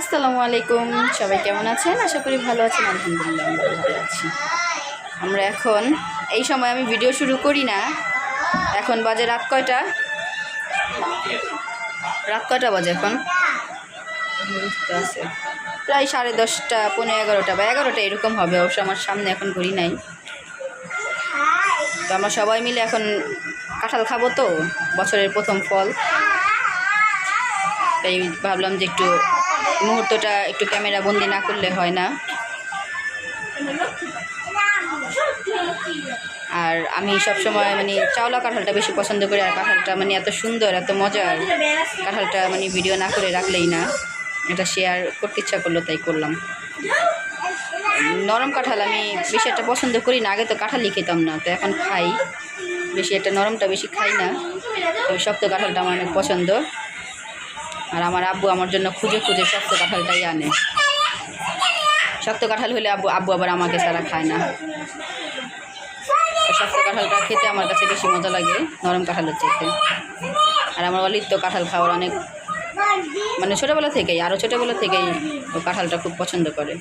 আসসালামু আলাইকুম। সবাই কেমন আছেন? আশা করি ভালো আছেন, আলহামদুলিল্লাহ ভালো আছি। আমরা এখন, এই সময় আমি ভিডিও শুরু করি না। এখন বাজে রাত কয়টা? রাত কয়টা বাজে এখন? আছে। প্রায় সাড়ে দশটা পনেরো এগারোটা বা এগারোটা এরকম হবে, অবশ্য আমার সামনে এখন ঘড়ি নাই। তো আমরা সবাই মিলে এখন কাঁঠাল খাব তো, বছরের প্রথম ফল। তাই ভাবলাম যে একটু মুহূর্তটা একটু ক্যামেরা বন্দি না করলে হয় না। আর আমি সবসময় মানে চাওলা কাঁঠালটা বেশি পছন্দ করি, আর কাঁঠালটা মানে এত সুন্দর, এত মজার। কাঁঠালটা মানে ভিডিও না করে রাখলেই না। এটা শেয়ার করতে ইচ্ছা করল, তাই করলাম। নরম কাঁঠাল আমি বেশি একটা পছন্দ করি না, আগে তো কাঁঠালই খেতাম না, তো এখন খাই। বেশি একটা নরমটা বেশি খাই না, তবে শক্ত কাঁঠালটা আমার অনেক পছন্দ। আর আমার আব্বু আমার জন্য খুঁজে খুঁজে শক্ত কাঁঠালটাই আনে। শক্ত কাঁঠাল হলে আব্বু আব্বু আবার আমাকে ছাড়া খায় না। শক্ত কাঁঠালটা খেতে আমার কাছে বেশি মজা লাগে নরম কাঁঠালের চাইতে। আর আমার অলিত তো কাঁঠাল খাওয়ার অনেক মানে ছোটোবেলা থেকেই আরও ছোটোবেলা থেকেই ও কাঁঠালটা খুব পছন্দ করে।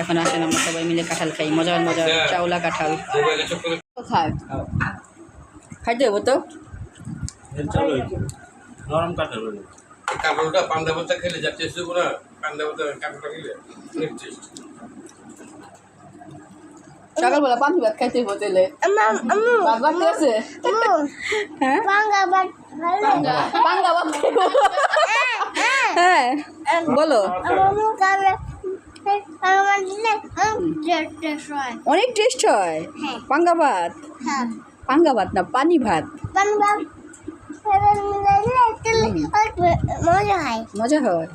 এখন আসেন আমরা সবাই মিলে কাঁঠাল খাই মজার মজার চাউলা কাঁঠাল। কোথায়? খাইতে হব তো? চলো নরম কাঠের হলো কাঁঠালটা পান্ডা ভাতা খেলে যা টেস্ট দেবো না পান্ডা ভাতা কাঁঠালটা খেলে অনেক টেস্ট সকালবেলা পান্তি ভাত খাইতে ভাত আছে? হ্যাঁ? পাঙ্গা ভাত। হ্যাঁ বলো। অনেক টেস্ট হয়। পাঙ্গা ভাত। পাঙ্গা ভাত না পানি ভাত। মজা হয়। মজা হয়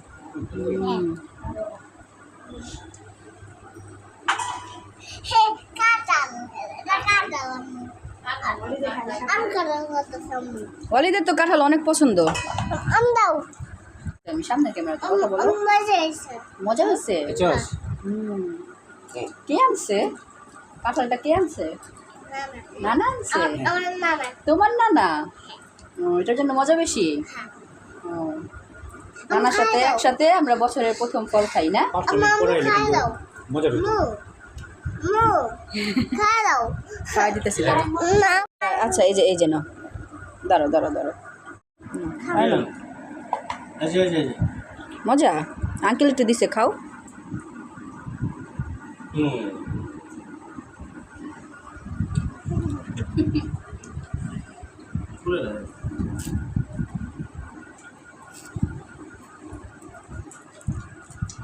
অলিদের তো কাঁঠাল অনেক পছন্দ। আম সামনে ক্যামেরা কথা বলো মজা হচ্ছে কে আনছে? কাঁঠালটা কে আনছে? নানা আনছে? তোমার নানা? এটার জন্য মজা বেশি? ও। নানার সাথে একসাথে আমরা বছরের প্রথম ফল খাই না? দিতেছি আচ্ছা এই যে এই যে না দাঁড়ো দাঁড়ো দাঁড়ো মজা? আঙ্কেল একটু দিছে খাও। হুম খুলে দেয়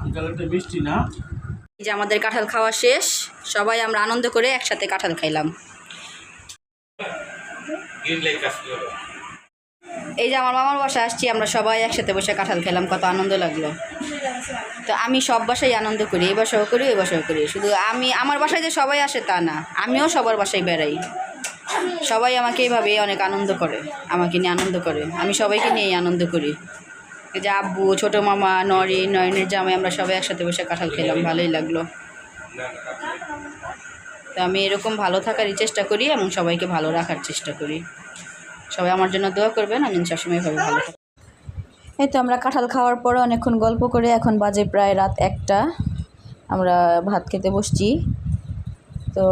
আঙ্কাল মিষ্টি না? এই যে আমাদের কাঁঠাল খাওয়া শেষ। সবাই আমরা আনন্দ করে একসাথে কাঁঠাল খাইলাম। এই যে আমার মামার বাসা আসছি আমরা সবাই একসাথে বসে কাঁঠাল খেলাম কত আনন্দ লাগল। তো আমি সব বাসায় আনন্দ করি এই বাসাও করি ওই বাসাও করি। শুধু আমি আমার বাসায় যে সবাই আসে তা না আমিও সবার বাসায় বেড়াই। সবাই আমাকে এইভাবে অনেক আনন্দ করে আমাকে নিয়ে আনন্দ করে। আমি সবাইকে নিয়েই আনন্দ করি। যে আব্বু, ছোটো মামা নরি নয়নের জামাই, আমরা সবাই একসাথে বসে কাঁঠাল খেলাম, ভালোই লাগল। তো আমি এরকম ভালো থাকারই চেষ্টা করি এবং সবাইকে ভালো রাখার চেষ্টা করি। সবাই আমার জন্য দোয়া করবেন, আমি সবসময় ভাবে ভালো থাকি। এই তো আমরা কাঁঠাল খাওয়ার পরে অনেকক্ষণ গল্প করে, এখন বাজে প্রায় রাত একটা। আমরা ভাত খেতে বসছি। তো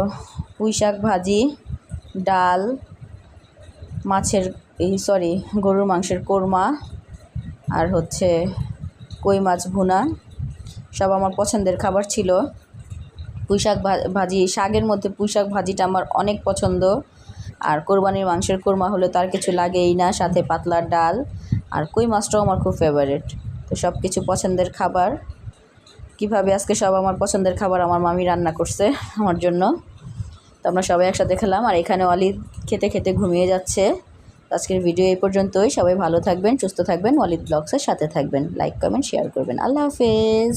পুঁই শাক ভাজি, ডাল, মাছের এই সরি গরুর মাংসের কোরমা আর হচ্ছে কই মাছ ভুনা, সব আমার পছন্দের খাবার ছিল। পুঁই শাক ভাজি, শাকের মধ্যে পুঁই শাক ভাজিটা আমার অনেক পছন্দ। আর কোরবানির মাংসের কোরমা হলে তার কিছু লাগেই না, সাথে পাতলার ডাল। আর কই মাছটাও আমার খুব ফেভারেট তো সব কিছু পছন্দের খাবার। কীভাবে আজকে সব আমার পছন্দের খাবার আমার মামি রান্না করছে আমার জন্য। তো আমরা সবাই একসাথে খেলাম। আর এখানে অলি খেতে খেতে ঘুমিয়ে যাচ্ছে। আজকের ভিডিও এই পর্যন্তই। সবাই ভালো থাকবেন, সুস্থ থাকবেন। অলিদ ব্লগসের সাথে থাকবেন। লাইক কমেন্ট শেয়ার করবেন। আল্লাহ হাফেজ।